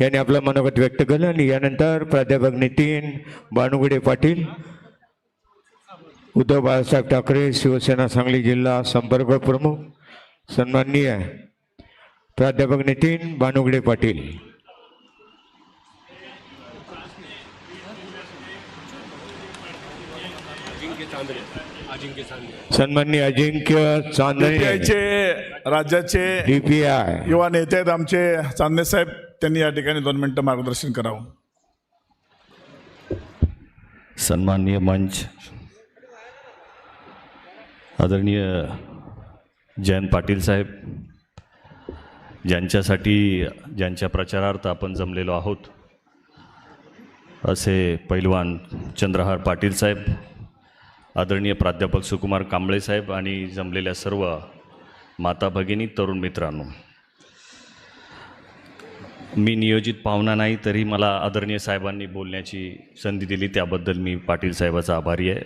यांनी आपलं मनोगत व्यक्त केलं आणि यानंतर प्राध्यापक नितीन बानुगडे पाटील उद्धव बाळासाहेब ठाकरे शिवसेना सांगली जिल्हा संपर्क प्रमुख सन्माननीय प्राध्यापक नितीन बानुगडे पाटील. सन्माननीय अजिंक्य चांदणे. राज्याचे डीपीआय युवा नेते आहेत आमचे चांदणे साहेब. त्यांनी या ठिकाणी दोन मिनटं मार्गदर्शन करावं. सन्माननीय मंच आदरणीय जयंत पाटील साहेब ज्यांच्यासाठी ज्यांच्या प्रचारार्थ आपण जमलेलो आहोत असे पैलवान चंद्रहार पाटील साहेब आदरणीय प्राध्यापक सुकुमार कांबळे साहेब आणि जमलेल्या सर्व माता भगिनी तरुण मित्रांनो. मी नियोजित पाहुणा नाही तरी मला आदरणीय साहेबांनी बोलण्याची संधी दिली. त्याबद्दल मी पाटील साहेबाचा आभारी आहे.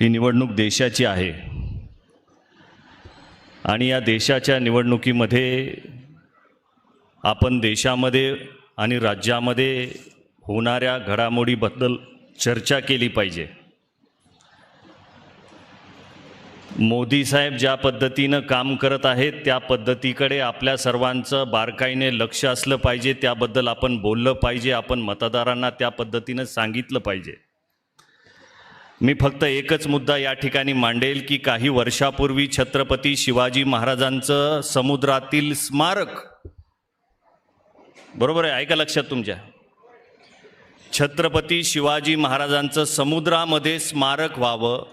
ही निवडणूक देशाची आहे. आणि या देशाच्या निवडणुकीमध्ये आपण देशामध्ये आणि राज्यामध्ये होणाऱ्या घडामोडीबद्दल चर्चा केली पाहिजे. मोदी साहेब ज्या पद्धतीनं काम करत आहेत त्या पद्धतीकडे आपल्या सर्वांचं बारकाईने लक्ष असलं पाहिजे त्याबद्दल आपण बोललं पाहिजे आपण मतदारांना त्या पद्धतीनं सांगितलं पाहिजे. मी फक्त एकच मुद्दा या ठिकाणी मांडेल की काही वर्षापूर्वी छत्रपती शिवाजी महाराजांचं समुद्रातील स्मारक. बरोबर आहे? ऐका लक्षात तुमच्या. छत्रपती शिवाजी महाराजांचं समुद्रामध्ये स्मारक व्हावं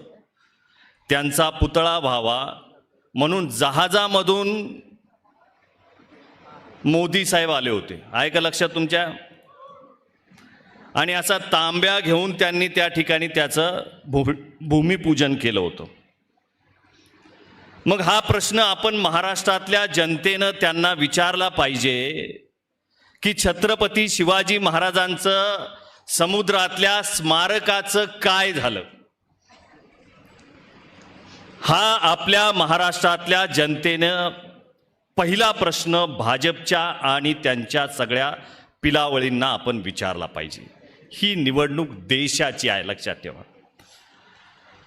त्यांचा पुतळा व्हावा म्हणून जहाजामधून मोदी साहेब आले होते. आहे का लक्षात तुमच्या? आणि असा तांब्या घेऊन त्यांनी त्या ठिकाणी त्याचं भू भूमिपूजन केलं होतं. मग हा प्रश्न आपण महाराष्ट्रातल्या जनतेनं त्यांना विचारला पाहिजे की छत्रपती शिवाजी महाराजांचं समुद्रातल्या स्मारकाचं काय झालं? हा आपल्या महाराष्ट्रातल्या जनतेनं पहिला प्रश्न भाजपच्या आणि त्यांच्या सगळ्या पिलावळींना आपण विचारला पाहिजे. ही निवडणूक देशाची आहे लक्षात ठेवा.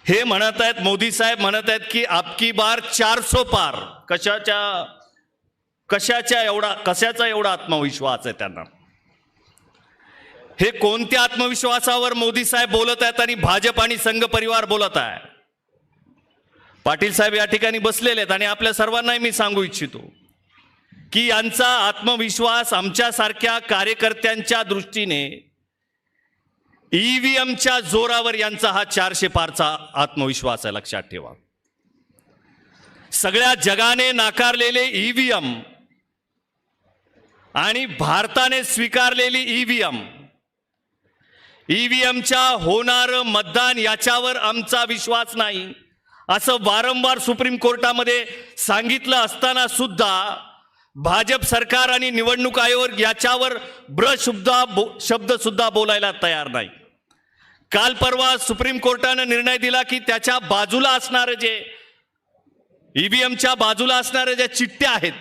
हे म्हणत आहेत मोदी साहेब म्हणत आहेत की आपकी बार चारसो पार. कशाच्या कशाच्या एवढा कशाचा एवढा आत्मविश्वास आहे त्यांना? हे कोणत्या आत्मविश्वासावर मोदी साहेब बोलत आहेत आणि भाजप आणि संघ परिवार बोलत आहे? पाटील साहेब या ठिकाणी बसलेले आहेत आणि आपल्या सर्वांनाही मी सांगू इच्छितो की यांचा आत्मविश्वास आमच्यासारख्या कार्यकर्त्यांच्या दृष्टीने ईव्हीएमच्या जोरावर यांचा हा चारशे पारचा आत्मविश्वास आहे लक्षात ठेवा. सगळ्या जगाने नाकारलेले ईव्हीएम आणि भारताने स्वीकारलेली ईव्हीएम ईव्हीएमच्या होणारं मतदान याच्यावर आमचा विश्वास नाही. असं वारंवार सुप्रीम कोर्टामध्ये सांगितलं असताना सुद्धा भाजप सरकार आणि निवडणूक आयोग याच्यावर ब्रशुद्धा बो शब्दसुद्धा बोलायला तयार नाही. काल परवा सुप्रीम कोर्टानं निर्णय दिला की त्याच्या बाजूला असणारे जे ईव्हीएमच्या बाजूला असणाऱ्या ज्या चिठ्ठ्या आहेत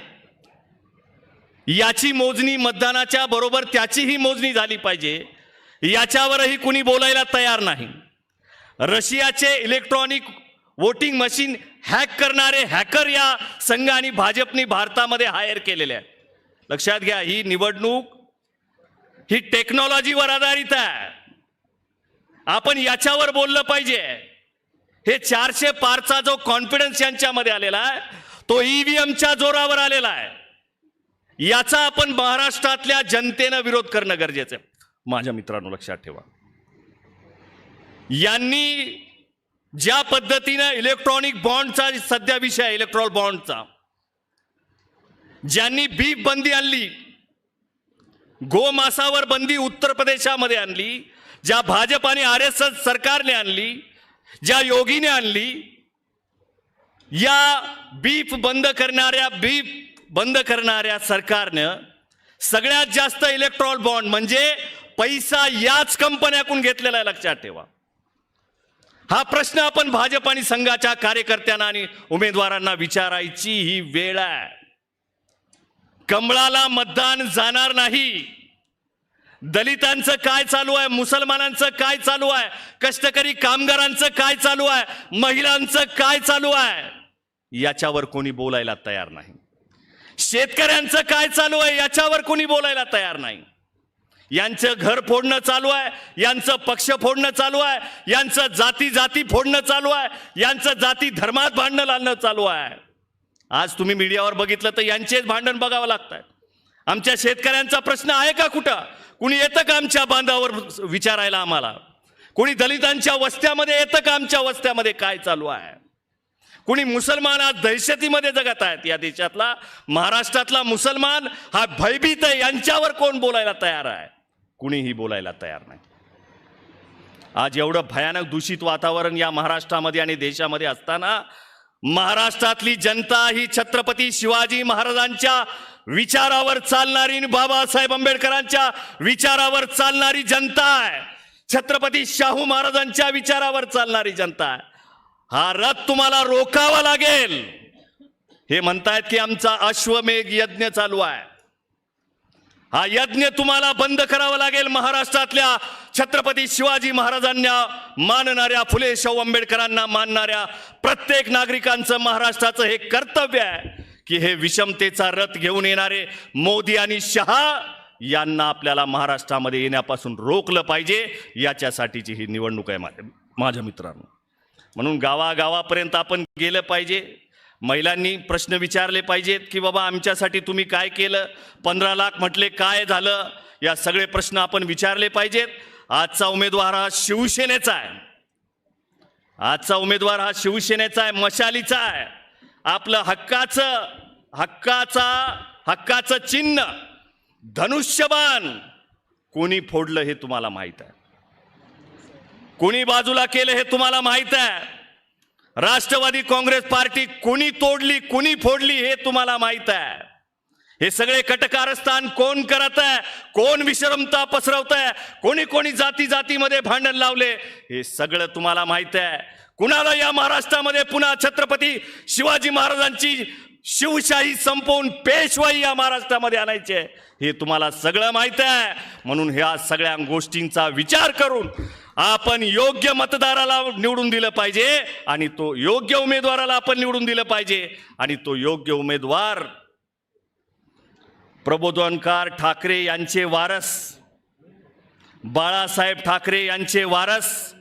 याची मोजणी मतदानाच्या बरोबर त्याचीही मोजणी झाली पाहिजे याच्यावरही कुणी बोलायला तयार नाही. रशियाचे इलेक्ट्रॉनिक वोटिंग मशीन हॅक करणारे हॅकर या संघ आणि भाजपने भारतामध्ये हायर केलेले आहे. लक्षात घ्या ही निवडणूक ही टेक्नॉलॉजीवर आधारित आहे. आपण याच्यावर बोललं पाहिजे. हे चारशे पारचा जो कॉन्फिडन्स यांच्यामध्ये आलेला आहे तो ईव्हीएमच्या जोरावर आलेला आहे. याचा आपण महाराष्ट्रातल्या जनतेनं विरोध करणं गरजेचं आहे. माझ्या मित्रांनो लक्षात ठेवा. यांनी ज्या पद्धतीनं इलेक्ट्रॉनिक बॉन्डचा सध्या विषय आहे इलेक्ट्रॉल बॉन्डचा ज्यांनी बीफ बंदी आणली गोमासावर बंदी उत्तर प्रदेशामध्ये आणली ज्या भाजप आणि आर एस एस सरकारने आणली ज्या योगीने आणली या बीफ बंद करणाऱ्या बीफ बंद करणाऱ्या सरकारनं सगळ्यात जास्त इलेक्ट्रॉल बॉन्ड म्हणजे पैसा याच कंपन्याकडून घेतलेला आहे लक्षात ठेवा. हा प्रश्न आपण भाजप आणि संघाच्या कार्यकर्त्यांना आणि उमेदवारांना विचारायची ही वेळ आहे. कमळाला मतदान जाणार नाही. दलितांचं काय चालू आहे? मुसलमानांचं काय चालू आहे? कष्टकरी कामगारांचं काय चालू आहे? महिलांचं काय चालू आहे? याच्यावर कोणी बोलायला तयार नाही. शेतकऱ्यांचं काय चालू आहे? याच्यावर कोणी बोलायला तयार नाही. यांचं घर फोडणं चालू आहे यांचं पक्ष फोडणं चालू आहे यांचं जाती जाती फोडणं चालू आहे यांचं जाती धर्मात भांडणं लावणं चालू आहे. आज तुम्ही मीडियावर बघितलं तर यांचेच भांडण बघावं लागतंय. आमच्या शेतकऱ्यांचा प्रश्न आहे का कुठं? कुणी येतं का आमच्या बांधावर विचारायला आम्हाला? कुणी दलितांच्या वस्त्यामध्ये येतं का आमच्या वस्त्यामध्ये? काय चालू आहे? कुणी मुसलमान आज दहशतीमध्ये जगत आहेत? या देशातला महाराष्ट्रातला मुसलमान हा भयभीत आहे. यांच्यावर कोण बोलायला तयार आहे? कुणीही बोलायला तयार नाही. आज एवढं भयानक दूषित वातावरण या महाराष्ट्रामध्ये आणि देशामध्ये असताना महाराष्ट्रातली जनता ही छत्रपती शिवाजी महाराजांच्या विचारावर चालणारी आणि बाबासाहेब आंबेडकरांच्या विचारावर चालणारी जनता आहे. छत्रपती शाहू महाराजांच्या विचारावर चालणारी जनता आहे. हा रथ तुम्हाला रोखावा लागेल. हे म्हणतायत की आमचा अश्वमेघ यज्ञ चालू आहे. हा यज्ञ तुम्हाला बंद करावा लागेल महाराष्ट्रातल्या छत्रपती शिवाजी महाराजांना मानणाऱ्या फुले शाहू आंबेडकरांना मानणाऱ्या प्रत्येक नागरिकांचं महाराष्ट्राचं हे कर्तव्य आहे की हे विषमतेचा रथ घेऊन येणारे मोदी आणि शहा यांना आपल्याला महाराष्ट्रामध्ये येण्यापासून रोखलं पाहिजे. याच्यासाठीची ही निवडणूक आहे माझ्या माझ्या मित्रांनो. म्हणून गावागावापर्यंत आपण गेलं पाहिजे. महिलांनी प्रश्न विचारले पाहिजेत की बाबा आमच्यासाठी तुम्ही काय केलं? पंधरा लाख म्हटले काय झालं? या सगळे प्रश्न आपण विचारले पाहिजेत. आजचा उमेदवार हा शिवसेनेचा आहे. आजचा उमेदवार हा शिवसेनेचा आहे मशालीचा आहे. आपलं हक्काचं हक्काचा हक्काचं चिन्ह धनुष्यबाण कोणी फोडलं हे तुम्हाला माहीत आहे? कोणी बाजूला केलं हे तुम्हाला माहीत आहे? राष्ट्रवादी काँग्रेस पार्टी कुणी तोडली कुणी फोडली हे तुम्हाला माहीत आहे. हे सगळे कटकारस्थान कोण करत आहे? कोण विश्रमता पसरवत आहे? कोणी कोणी जाती जातीमध्ये भांडण लावले? हे सगळं तुम्हाला माहीत आहे. कुणाला या महाराष्ट्रामध्ये पुन्हा छत्रपती शिवाजी महाराजांची शिवशाही संपवून पेशवाई या महाराष्ट्रामध्ये आणायची. आहे हे तुम्हाला सगळं माहीत आहे. म्हणून ह्या सगळ्या गोष्टींचा विचार करून आपण योग्य मतदाराला निवडून दिलं पाहिजे आणि तो योग्य उमेदवाराला आपण निवडून दिलं पाहिजे. आणि तो योग्य उमेदवार प्रबोधनकार ठाकरे यांचे वारस बाळासाहेब ठाकरे यांचे वारस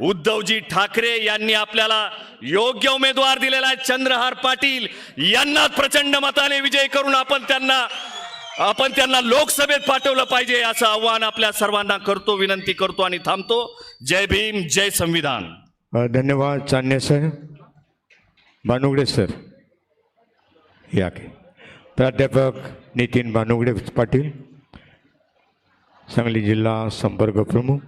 उद्धवजी ठाकरे यांनी आपल्याला योग्य उमेदवार दिलेला आहे चंद्रहार पाटील. यांना प्रचंड मताने विजय करून आपण त्यांना आपण त्यांना लोकसभेत पाठवलं पाहिजे असं आव्हान आपल्या सर्वांना करतो विनंती करतो आणि थांबतो. जय भीम जय संविधान. धन्यवाद चांदणे सर. भानुगडे सर. या के. प्राध्यापक नितीन भानुगडे पाटील. सांगली जिल्हा संपर्क प्रमुख.